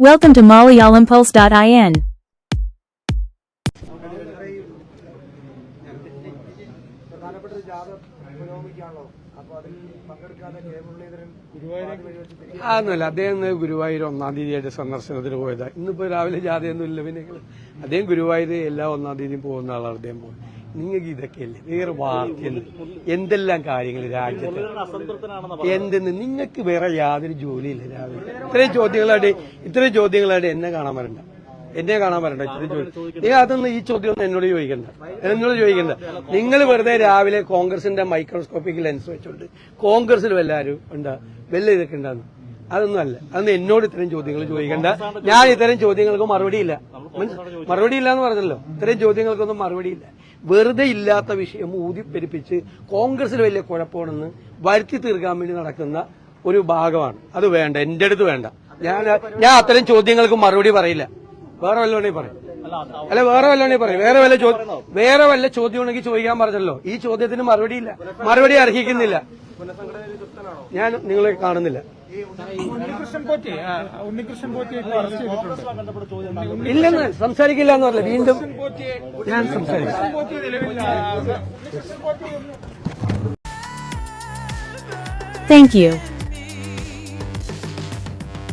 Welcome to MalayalamPulse.in. Muraleedharan അതൊന്നുമല്ല അദ്ദേഹം ഗുരുവായൂർ ഒന്നാം തീയതിയായിട്ട് സന്ദർശനത്തിന് പോയതാണ് ഇന്നിപ്പോ രാവിലെ ജാഥയൊന്നും ഇല്ല പിന്നെ അദ്ദേഹം ഗുരുവായൂർ എല്ലാ ഒന്നാം തീയതിയും പോകുന്ന ആളാണ് അദ്ദേഹം പോകുന്നത്. നിങ്ങൾക്ക് ഇതൊക്കെയല്ലേ വേറെ വാർത്തയുണ്ട് എന്തെല്ലാം കാര്യങ്ങൾ രാജ്യത്ത്? എന്തെന്ന് നിങ്ങൾക്ക് വേറെ യാതൊരു ജോലിയില്ല രാവിലെ. ഇത്രയും ചോദ്യങ്ങളായിട്ട് ഇത്രയും ചോദ്യങ്ങളായിട്ട് എന്നെ കാണാൻ വരണ്ട. എന്നെ കാണാൻ വരണ്ട ഇത്രയും ചോദ്യം. നിങ്ങൾ അതൊന്നും ഈ ചോദ്യം ഒന്നും എന്നോട് ചോദിക്കണ്ട. എന്നോട് ചോദിക്കണ്ട. നിങ്ങൾ വെറുതെ രാവിലെ കോൺഗ്രസിന്റെ മൈക്രോസ്കോപ്പിക് ലെൻസ് വെച്ചോണ്ട് കോൺഗ്രസിലും എല്ലാവരും ഉണ്ടാ വെല്ല ഇതൊക്കെ ഉണ്ടാകുന്നു അതൊന്നും അല്ല. അന്ന് എന്നോട് ഇത്തരം ചോദ്യങ്ങൾ ചോദിക്കണ്ട. ഞാൻ ഇത്തരം ചോദ്യങ്ങൾക്ക് മറുപടിയില്ല മറുപടി ഇല്ല. എന്ന് പറഞ്ഞല്ലോ. ഇത്തരം ചോദ്യങ്ങൾക്കൊന്നും മറുപടിയില്ല വെറുതെ ഇല്ലാത്ത വിഷയം ഊതിപ്പെരിപ്പിച്ച് കോൺഗ്രസിൽ വലിയ കുഴപ്പമാണെന്ന് വരുത്തി തീർക്കാൻ വേണ്ടി നടക്കുന്ന ഒരു ഭാഗമാണ്. അത് വേണ്ട. എന്റെ അടുത്ത് വേണ്ട. ഞാൻ ഞാൻ അത്തരം ചോദ്യങ്ങൾക്ക് മറുപടി പറയില്ല. വേറെ വല്ലോണേ പറയും. അല്ല വേറെ വല്ലോണേ പറയും. വേറെ വല്ല ചോദ്യം വേറെ വല്ല ചോദ്യം ഉണ്ടെങ്കിൽ ചോദിക്കാൻ പറഞ്ഞല്ലോ. ഈ ചോദ്യത്തിന് മറുപടിയില്ല മറുപടി അർഹിക്കുന്നില്ല. ഞാൻ നിങ്ങളെ കാണുന്നില്ല. ഇല്ലെന്ന് സംസാരിക്കില്ല എന്ന് പറഞ്ഞില്ല. വീണ്ടും ഞാൻ സംസാരിക്കും. Thank you Thank you.